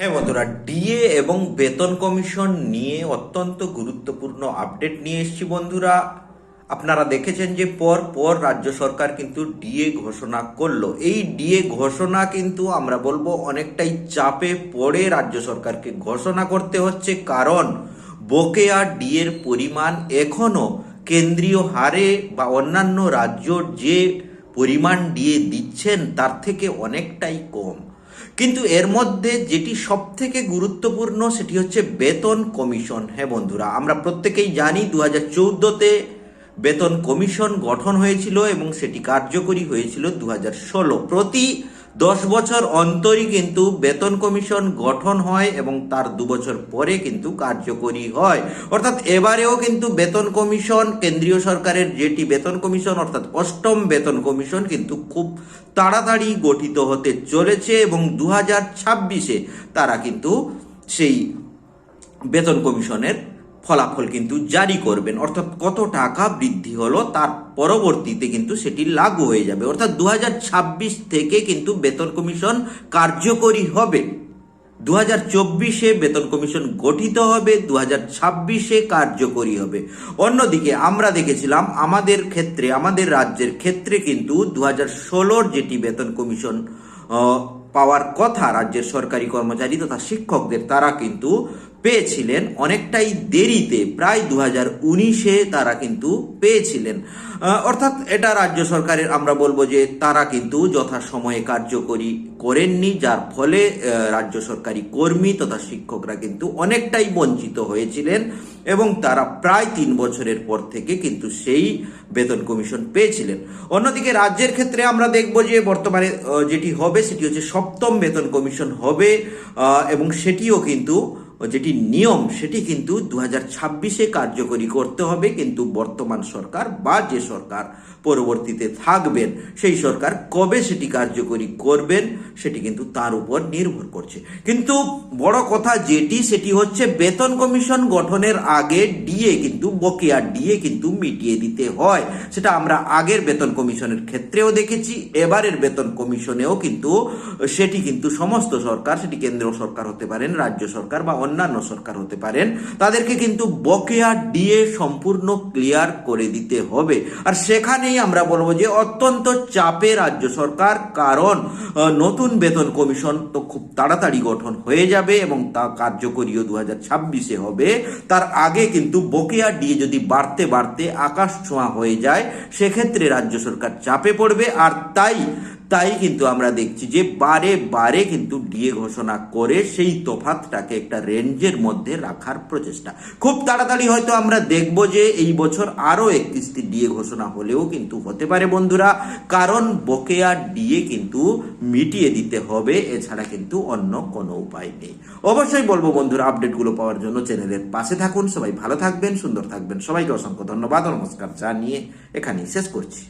হ্যাঁ বন্ধুরা ডিএ এবং বেতন কমিশন নিয়ে অত্যন্ত গুরুত্বপূর্ণ আপডেট নিয়ে এসেছি বন্ধুরা। আপনারা দেখেছেন যে পর পর রাজ্য সরকার কিন্তু ডিএ ঘোষণা করল। এই ডিএ ঘোষণা কিন্তু আমরা বলব অনেকটাই চাপে পড়ে রাজ্য সরকারকে ঘোষণা করতে হচ্ছে। কারণ বকেয়া ডিএর পরিমাণ এখনও কেন্দ্রীয় হারে বা অন্যান্য রাজ্য যে পরিমাণ ডিএ দিচ্ছেন তার থেকে অনেকটাই কম। কিন্তু এর মধ্যে যেটি সবথেকে গুরুত্বপূর্ণ সেটি হচ্ছে বেতন কমিশন। হ্যাঁ বন্ধুরা, আমরা প্রত্যেকেই জানি দু হাজার চৌদ্দতে বেতন কমিশন গঠন হয়েছিল এবং সেটি কার্যকরী হয়েছিল দু হাজার ষোলো। প্রতি দশ বছর অন্তরই কিন্তু বেতন কমিশন গঠন হয় এবং তার দু বছর পরে কিন্তু কার্যকরী হয়। অর্থাৎ এবারেও কিন্তু বেতন কমিশন, কেন্দ্রীয় সরকারের যেটি বেতন কমিশন, অর্থাৎ অষ্টম বেতন কমিশন কিন্তু খুব তাড়াতাড়ি গঠিত হতে চলেছে এবং দু হাজার ছাব্বিশে তারা কিন্তু সেই বেতন কমিশনের ফলাফল কিন্তু জারি করবেন। অর্থাৎ কত টাকা বৃদ্ধি হলো তার পরবর্তীতে কিন্তু সেটি লাগু হয়ে যাবে। অর্থাৎ দু হাজার ছাব্বিশ থেকে কিন্তু বেতন কমিশন কার্যকরী হবে। দু হাজার চব্বিশে বেতন কমিশন গঠিত হবে দু হাজার ছাব্বিশে কার্যকরী হবে। অন্যদিকে আমরা দেখেছিলাম আমাদের ক্ষেত্রে, আমাদের রাজ্যের ক্ষেত্রে কিন্তু দু হাজার ষোলোর যেটি বেতন কমিশন পাওয়ার কথা রাজ্যের সরকারি কর্মচারী তথা শিক্ষকদের, তারা কিন্তু পেয়েছিলেন অনেকটাই দেরিতে। প্রায় দু হাজার উনিশে তারা কিন্তু পেয়েছিলেন। অর্থাৎ এটা রাজ্য সরকারের, আমরা বলব যে তারা কিন্তু যথাসময়ে কার্যকরী করেননি, যার ফলে রাজ্য সরকারি কর্মী তথা শিক্ষকরা কিন্তু অনেকটাই বঞ্চিত হয়েছিলেন। এবং তারা প্রায় তিন বছরের পর থেকে কিন্তু সেই বেতন কমিশন পেয়েছিলেন। অন্যদিকে রাজ্যের ক্ষেত্রে আমরা দেখব যে বর্তমানে যেটি হবে সেটি হচ্ছে সপ্তম বেতন কমিশন হবে এবং সেটিও কিন্তু যেটি নিয়ম, সেটি কিন্তু দু হাজার ছাব্বিশে কার্যকরী করতে হবে, কিন্তু বর্তমান সরকার বা যে সরকার পরবর্তীতে থাকবেন, সেই সরকার কবে সেটি কার্যকরী করবেন, সেটি কিন্তু তার উপর নির্ভর করছে। কিন্তু বড় কথা যেটি, সেটি হচ্ছে বেতন কমিশন গঠনের আগে ডিএ কিন্তু, বকেয়া ডিএ কিন্তু মিটিয়ে দিতে হয়। সেটা আমরা আগের বেতন কমিশনের ক্ষেত্রেও দেখেছি, এবারের বেতন কমিশনেও কিন্তু, সেটি কিন্তু সমস্ত সরকার, সেটি কেন্দ্র সরকার হতে পারেন, রাজ্য সরকার বা অন্যান্য সরকার হতে পারেন, তাদেরকে কিন্তু বকেয়া ডিএ সম্পূর্ণ ক্লিয়ার করে দিতে হবে। আর সেখানেই আমরা বলব যে অত্যন্ত চাপে রাজ্য সরকার, কারণ নতুন বেতন কমিশন তো খুব তাড়াতাড়ি গঠন হয়ে যাবে এবং তা কার্যকরীও দু হাজার ছাব্বিশে হবে। তার আগে কিন্তু বকেয়া ডিএ যদি বাড়তে বাড়তে আকাশ ছোঁয়া হয়ে যায়, সেক্ষেত্রে রাজ্য সরকার চাপে পড়বে। আর তাই তাই কিন্তু আমরা দেখছি যে বারে বারে কিন্তু ডিএ ঘোষণা করে সেই তফাতটাকে একটা রেঞ্জের মধ্যে রাখার প্রচেষ্টা। খুব তাড়াতাড়ি হয়তো আমরা দেখব যে এই বছর আরও এক কিস্তি ডিএ ঘোষণা হলেও কিন্তু হতে পারে বন্ধুরা, কারণ বকেয়া ডিএ কিন্তু মিটিয়ে দিতে হবে, এছাড়া কিন্তু অন্য কোনো উপায় নেই। অবশ্যই বলব বন্ধুরা, আপডেটগুলো পাওয়ার জন্য চ্যানেলের পাশে থাকুন, সবাই ভালো থাকবেন, সুন্দর থাকবেন, সবাইকে অসংখ্য ধন্যবাদ, নমস্কার জানিয়ে এখানেই শেষ করছি।